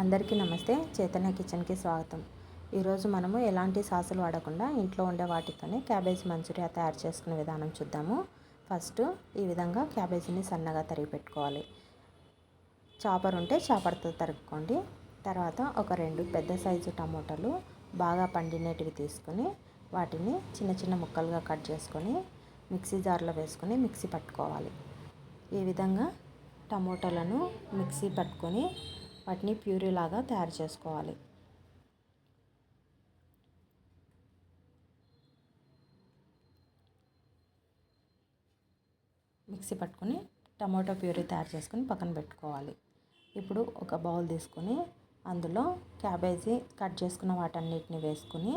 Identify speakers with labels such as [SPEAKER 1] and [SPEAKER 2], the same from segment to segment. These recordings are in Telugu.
[SPEAKER 1] అందరికీ నమస్తే. చైతన్య కిచెన్కి స్వాగతం. ఈరోజు మనము ఎలాంటి సాసులు వాడకుండా ఇంట్లో ఉండే వాటితోనే క్యాబేజ్ మంచూరియా తయారు చేసుకునే విధానం చూద్దాము. ఫస్ట్ ఈ విధంగా క్యాబేజీని సన్నగా తరిగి పెట్టుకోవాలి. చాపర్ ఉంటే చాపర్తో తరుక్కోండి. తర్వాత ఒక రెండు పెద్ద సైజు టమోటాలు బాగా పండినటివి తీసుకొని వాటిని చిన్న చిన్న ముక్కలుగా కట్ చేసుకొని మిక్సీ జార్లో వేసుకొని మిక్సీ పట్టుకోవాలి. ఈ విధంగా టమోటాలను మిక్సీ పట్టుకొని వాటిని ప్యూరీ లాగా తయారు చేసుకోవాలి. మిక్సీ పట్టుకొని టమాటో ప్యూరీ తయారు చేసుకొని పక్కన పెట్టుకోవాలి. ఇప్పుడు ఒక బౌల్ తీసుకొని అందులో క్యాబేజీ కట్ చేసుకున్న వాటన్నిటిని వేసుకొని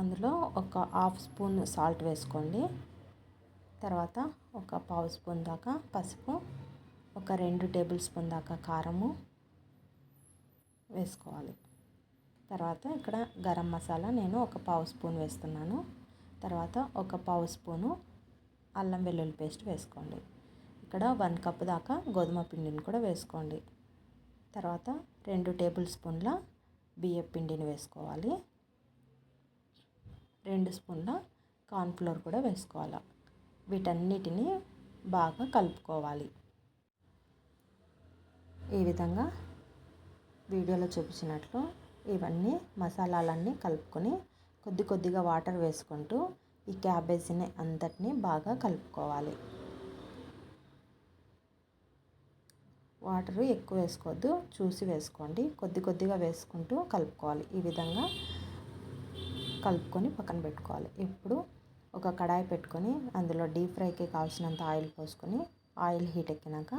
[SPEAKER 1] అందులో ఒక హాఫ్ స్పూన్ సాల్ట్ వేసుకోండి. తర్వాత ఒక పావు స్పూన్ దాకా పసుపు ఒక రెండు టేబుల్ స్పూన్ దాకా కారము వేసుకోవాలి. తర్వాత ఇక్కడ గరం మసాలా నేను ఒక పావు స్పూన్ వేస్తున్నాను. తర్వాత ఒక పావు స్పూను అల్లం వెల్లుల్లి పేస్ట్ వేసుకోండి. ఇక్కడ వన్ కప్ దాకా గోధుమ పిండిని కూడా వేసుకోండి. తర్వాత రెండు టేబుల్ స్పూన్ల బియ్య పిండిని వేసుకోవాలి. రెండు స్పూన్ల కార్న్ఫ్లోర్ కూడా వేసుకోవాలి. వీటన్నిటిని బాగా కలుపుకోవాలి. ఈ విధంగా వీడియోలో చూపించినట్లు ఇవన్నీ మసాలాలన్నీ కలుపుకొని కొద్ది కొద్దిగా వాటర్ వేసుకుంటూ ఈ క్యాబేజీని అంతటినీ బాగా కలుపుకోవాలి. వాటర్ ఎక్కువ వేసుకోవద్దు చూసి వేసుకోండి. కొద్ది కొద్దిగా వేసుకుంటూ కలుపుకోవాలి. ఈ విధంగా కలుపుకొని పక్కన పెట్టుకోవాలి. ఇప్పుడు ఒక కడాయి పెట్టుకొని అందులో డీప్ ఫ్రైకి కావాల్సినంత ఆయిల్ పోసుకొని ఆయిల్ హీట్ ఎక్కినాక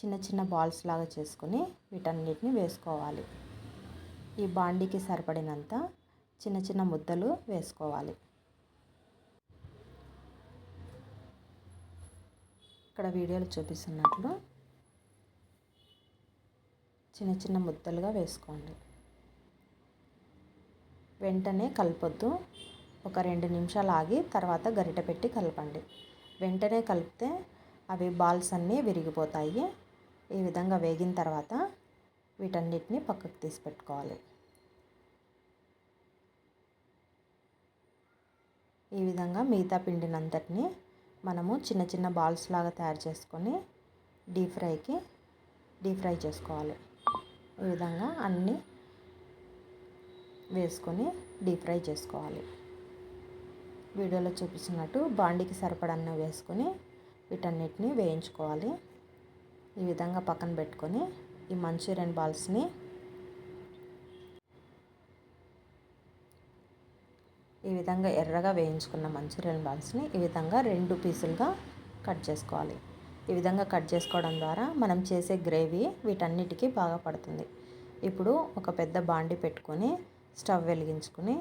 [SPEAKER 1] చిన్న చిన్న బాల్స్ లాగా చేసుకొని వీటన్నిటిని వేసుకోవాలి. ఈ బాండీకి సరిపడినంత చిన్న చిన్న ముద్దలు వేసుకోవాలి. ఇక్కడ వీడియోలో చూపిస్తున్నట్లు చిన్న చిన్న ముద్దలుగా వేసుకోండి. వెంటనే కలపొద్దు. ఒక రెండు నిమిషాలు ఆగి తర్వాత గరిట పెట్టి కలపండి. వెంటనే కలిపితే అవి బాల్స్ అన్నీ విరిగిపోతాయి. ఈ విధంగా వేగిన తర్వాత వీటన్నిటిని పక్కకు తీసి పెట్టుకోవాలి ఈ విధంగా మిగతా పిండినంతటిని మనము చిన్న చిన్న బాల్స్ లాగా తయారు చేసుకొని డీప్ ఫ్రైకి డీప్ ఫ్రై చేసుకోవాలి. ఈ విధంగా అన్నీ వేసుకొని డీప్ ఫ్రై చేసుకోవాలి. వీడియోలో చూపిస్తున్నట్టు బాండికి సరిపడన్న వేసుకొని వీటన్నిటిని వేయించుకోవాలి. ఈ విధంగా పక్కన పెట్టుకొని ఈ మంచూరియన్ బాల్స్ని ఈ విధంగా ఎర్రగా వేయించుకున్న మంచూరియన్ బాల్స్ని ఈ విధంగా రెండు పీసులుగా కట్ చేసుకోవాలి. ఈ విధంగా కట్ చేసుకోవడం ద్వారా మనం చేసే గ్రేవీ వీటన్నిటికీ బాగా పడుతుంది. ఇప్పుడు ఒక పెద్ద బాండి పెట్టుకొని స్టవ్ వెలిగించుకొని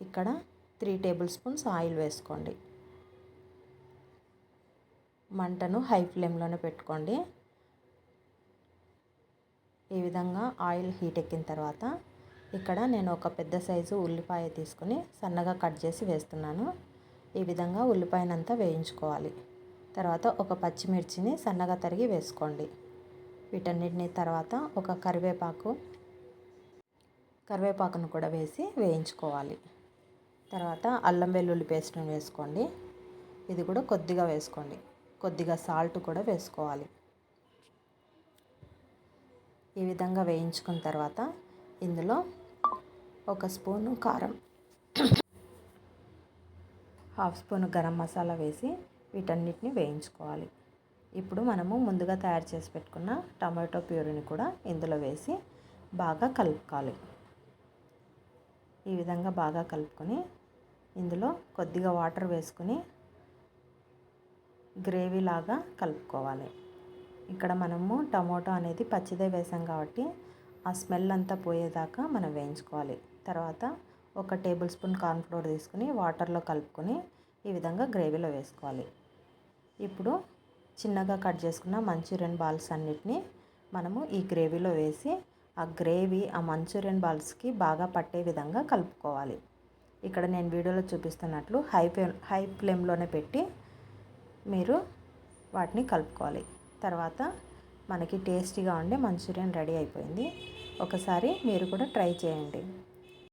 [SPEAKER 1] ఇక్కడ త్రీ టేబుల్ స్పూన్స్ ఆయిల్ వేసుకోండి. మంటను హై ఫ్లేమ్లోనే పెట్టుకోండి. ఈ విధంగా ఆయిల్ హీట్ ఎక్కిన తర్వాత ఇక్కడ నేను ఒక పెద్ద సైజు ఉల్లిపాయ తీసుకొని సన్నగా కట్ చేసి వేస్తున్నాను. ఈ విధంగా ఉల్లిపాయనంతా వేయించుకోవాలి. తర్వాత ఒక పచ్చిమిర్చిని సన్నగా తరిగి వేసుకోండి. వీటన్నిటిని తర్వాత ఒక కరివేపాకు కరివేపాకును కూడా వేసి వేయించుకోవాలి. తర్వాత అల్లం వెల్లుల్లి పేస్ట్ని వేసుకోండి. ఇది కూడా కొద్దిగా వేసుకోండి. కొద్దిగా సాల్ట్ కూడా వేసుకోవాలి. ఈ విధంగా వేయించుకున్న తర్వాత ఇందులో ఒక స్పూను కారం హాఫ్ స్పూన్ గరం మసాలా వేసి వీటన్నిటిని వేయించుకోవాలి. ఇప్పుడు మనము ముందుగా తయారు చేసి పెట్టుకున్న టమాటో ప్యూరీని కూడా ఇందులో వేసి బాగా కలుపుకోవాలి. ఈ విధంగా బాగా కలుపుకొని ఇందులో కొద్దిగా వాటర్ వేసుకొని గ్రేవీ లాగా కలుపుకోవాలి. ఇక్కడ మనము టమోటో అనేది పచ్చిదే వేసాం కాబట్టి ఆ స్మెల్ అంతా పోయేదాకా మనం వేయించుకోవాలి. తర్వాత ఒక టేబుల్ స్పూన్ కార్న్ఫ్లోర్ తీసుకుని వాటర్లో కలుపుకొని ఈ విధంగా గ్రేవీలో వేసుకోవాలి. ఇప్పుడు చిన్నగా కట్ చేసుకున్న మంచూరియన్ బాల్స్ అన్నిటినీ మనము ఈ గ్రేవీలో వేసి ఆ గ్రేవీ ఆ మంచూరియన్ బాల్స్కి బాగా పట్టే విధంగా కలుపుకోవాలి. ఇక్కడ నేను వీడియోలో చూపిస్తున్నట్లు హై ఫ్లేమ్ హై ఫ్లేమ్లోనే పెట్టి మీరు వాటిని కలుపుకోవాలి. తర్వాత మనకి టేస్టీగా ఉండే మంచూరియన్ రెడీ అయిపోయింది. ఒకసారి మీరు కూడా ట్రై చేయండి.